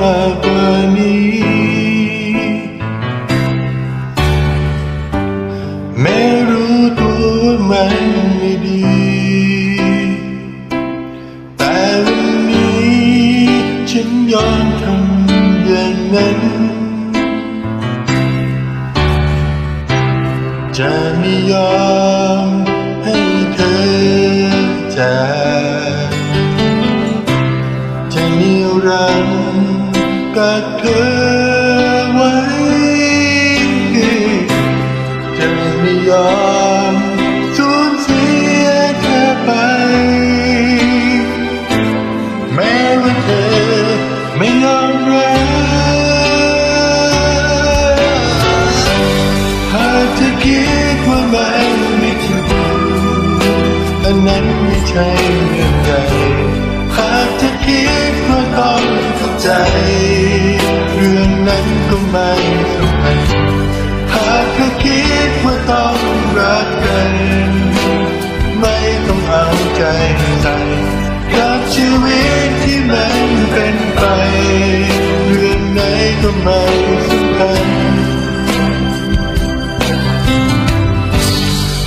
มากกว่านี้แม้รู้ตัวว่ามันไม่ดี แต่วันนี้ฉันยอมทำอย่างนั้น จะไม่ยอม กเธอไว้เธอไม่ยอม ใจกับชีวิตที่มันเป็นไป เรื่องไหนก็ไม่สำคัญ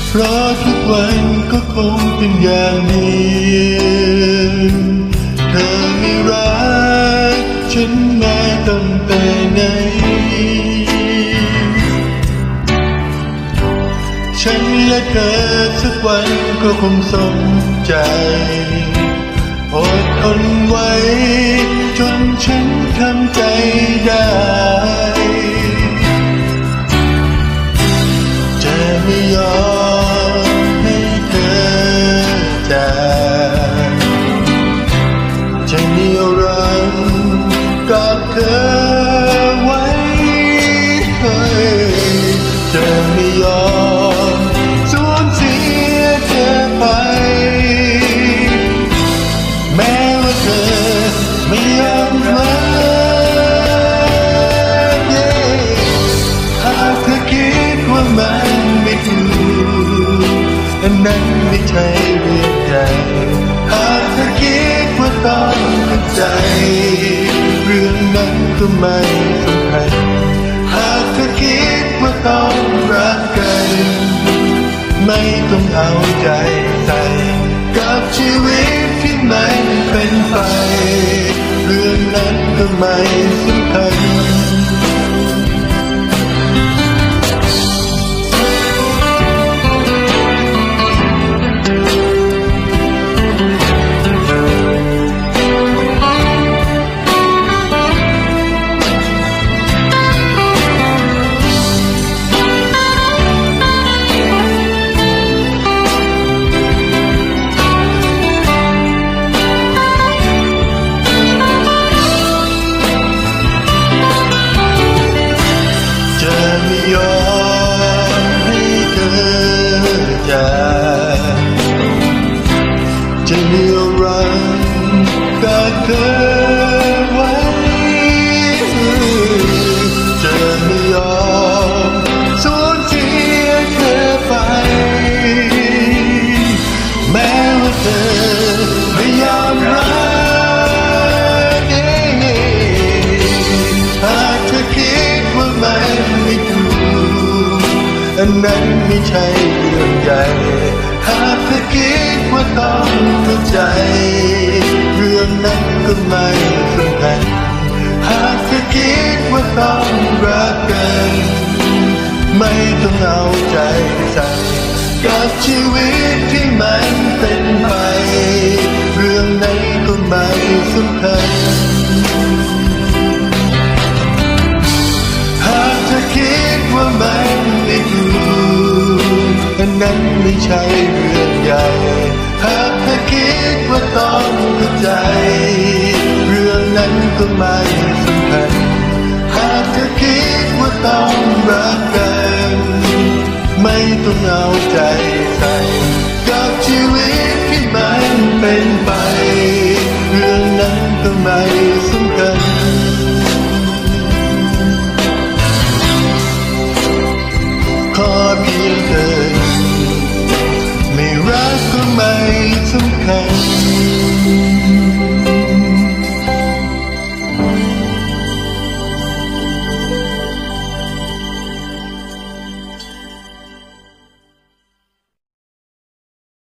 เพราะทุกวันก็คงเป็นอย่างนี้ เธอไม่รักฉันมาตั้งแต่ไหน ฉันและเธอสักวันก็คงสมใจอดทนไว้ จนฉันทำใจได้จะไม่ยอม ใช่เรื่องใหญ่หากเธอคิดว่าต้องเข้าใจ เรื่องนั้นก็ไม่สำคัญหากเธอคิดว่าต้องรักกัน ไม่ต้องเอาใจใส่กับชีวิตที่มันเป็นไป เรื่องนั้นก็ไม่สำคัญ จะนิรันดร์กับเธอไว้ จะไม่ยอมสูญเสียเธอไป แม้ว่าเธอไม่ยอมรับหากเธอคิดว่ามันไม่ถูกอันนั้นไม่ใช่เรื่องใหญ่หากเใจ เรื่องนั้นก็ไม่สำคัญหากเธอคิดว่าต้องรักกัน ไม่ต้องเอาใจใส่กับชีวิตที่มันเป็นไป เรื่องไหนก็ไม่สำคัญหากเธอคิดว่ามันไม่ถูกอันนั้นไม่ใช่เรื่องใหญ่ from days.